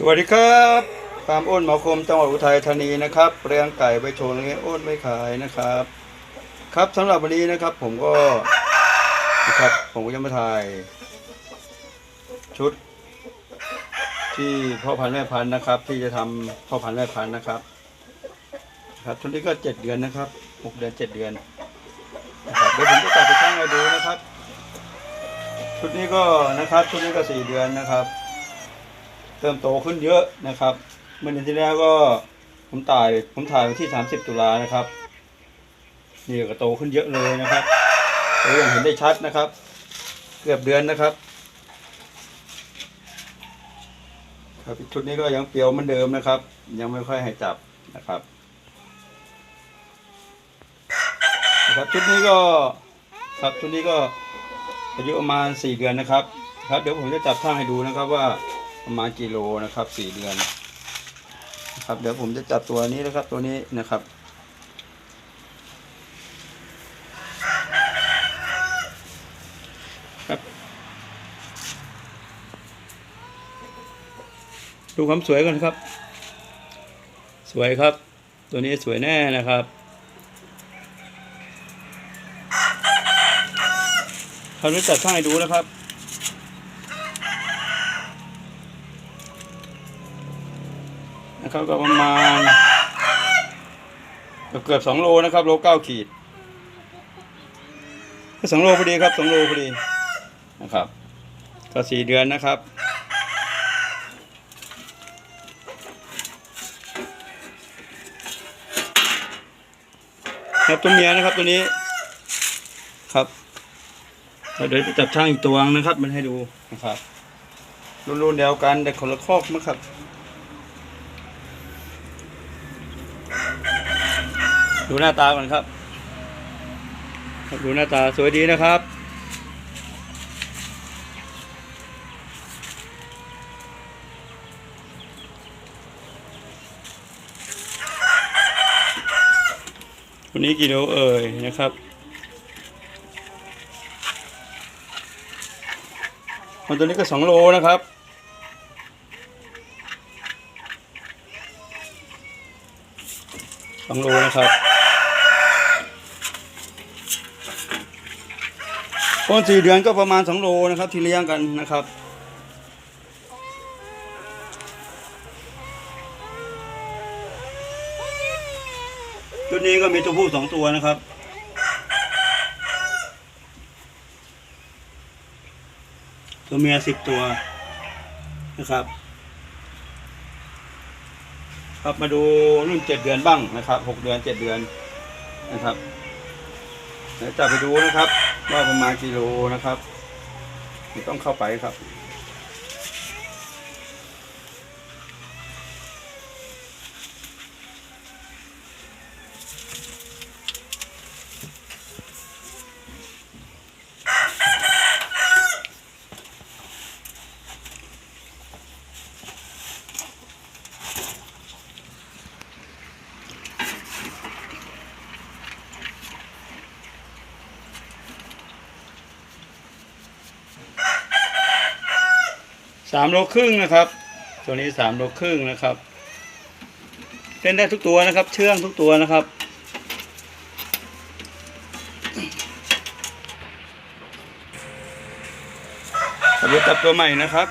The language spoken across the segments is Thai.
สวัสดีครับฟาร์มอ้นหมอคมจังหวัดอุทัยธานีนะครับเลี้ยงไก่ไปโชว์เลี้ยงอ้นไม่ขายนะครับ ครับสำหรับวันนี้นะครับ ผมก็นะครับผมก็จะมาถ่าย ชุด ที่พ่อพันธุ์แม่พันธุ์นะครับ ที่จะทำพ่อพันธุ์แม่พันธุ์นะครับ ครับชุดนี้ก็เจ็ดเดือนนะครับหกเดือนเจ็ดเดือนนะครับเดี๋ยวผมจะตัดไปช่างให้ดูนะครับ ชุดนี้ก็นะครับ ชุดนี้ก็สี่เดือนนะครับ เติมโตขึ้นเยอะนะครับ เมื่อเดือนที่แล้วก็ผมถ่ายผมถ่ายวันที่ 30 ตุลานะครับนี่ก็โตขึ้นเยอะเลยนะครับตัวอย่างเห็นได้ชัดนะครับ เกือบเดือนนะครับ ครับชุดนี้ก็ยังเปรียวเหมือนเดิมนะครับ ยังไม่ค่อยให้จับนะครับนะครับชุดนี้ก็ครับชุดนี้ก็อายุประมาณ 4 เดือนนะครับ ครับเดี๋ยวผมจะจับช่าให้ดูนะครับว่า ประมาณกิโลนะครับสี่เดือนนะครับเดี๋ยวผมจะจับตัวนี้นะครับตัวนี้นะครับครับดูความสวยกันครับ สวยครับ ตัวนี้สวยแน่นะครับคราวนี้จัดช่างให้ดูนะครับ นะครับก็ประมาณเกือบเกือบสองโลนะครับโลเก้าขีดสองโลพอดีครับสองโลพอดีนะครับ ก็สี่เดือนนะครับครับตัวเมียนะครับตัวนี้ครับเดี๋ยวจะจับช่างอีกตัวนะครับ มันให้ดูนะครับรุ่นๆเดียวกันแต่คนละคอกมั้งครับ ดูหน้าตาก่อนครับ ดูหน้าตาสวยดีนะครับ วันนี้กี่โลเอ่ยนะครับมันตัวนี้ก็สองโลนะครับสองโลนะครับ ต้นสี่เดือนก็ประมาณสองโลนะครับที่เลี้ยงกันนะครับ ชุดนี้ก็มีตัวผู้สองตัวนะครับตัวเมียสิบตัวนะครับครับมาดูรุ่นเจ็ดเดือนบ้างนะครับหกเดือนเจ็ดเดือนนะครับเดี๋ยวจะไปดูนะครับ ว่าประมาณกิโลนะครับไม่ต้องเข้าไปครับ สามโลครึ่งนะครับ ตัวนี้สามโลครึ่งนะครับเล่นได้ทุกตัวนะครับ เชื่องทุกตัวนะครับขับรถจับตัวใหม่นะครับ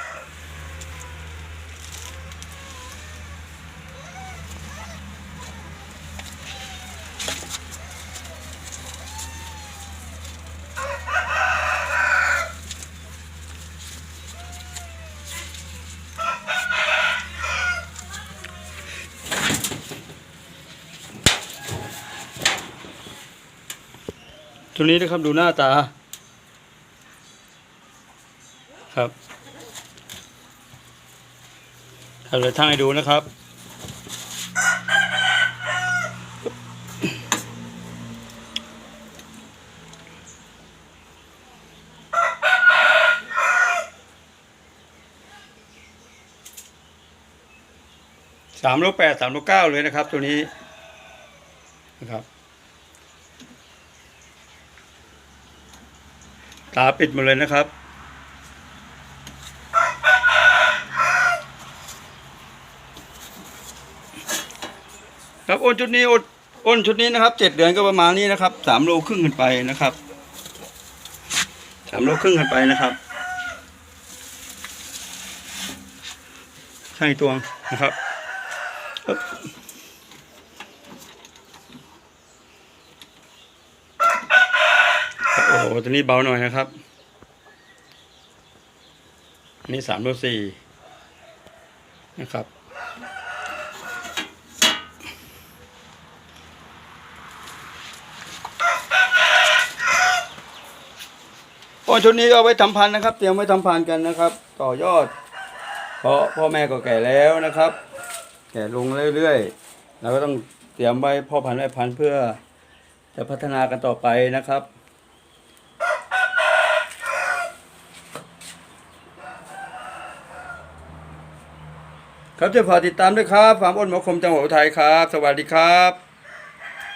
ตัวนี้นะครับดูหน้าตา ครับเอาเลยทั้งให้ดูนะครับ สามโลแปดสามโลเก้าเลยนะครับ ตัวนี้นะครับ ตาปิดมาเลยนะครับ ครับอ้นชุดนี้อ้นชุดนี้นะครับเจ็ดเดือนก็ประมาณนี้นะครับสามโลครึ่งขึ้นไปนะครับสามโลครึ่งขึ้นไปนะครับใช่ตวงนะครับ อ้โหตัวนี้เบาหน่อยนะครับนี่สามโลสี่นะครับ โอ้ชุดนี้ก็เอาไว้ทำพันนะครับ เตรียมไว้ทำพันกันนะครับ ต่อยอด เพราะพ่อแม่ก็แก่แล้วนะครับ แก่ลงเรื่อยๆเราก็ต้องเตรียมไว้พ่อพันธุ์แม่พันธุ์เพื่อจะพัฒนากันต่อไปนะครับ ครับจะฝากติดตามด้วยครับฟาร์มอ้นหมอคมจังหวัดอุทัยครับ สวัสดีครับ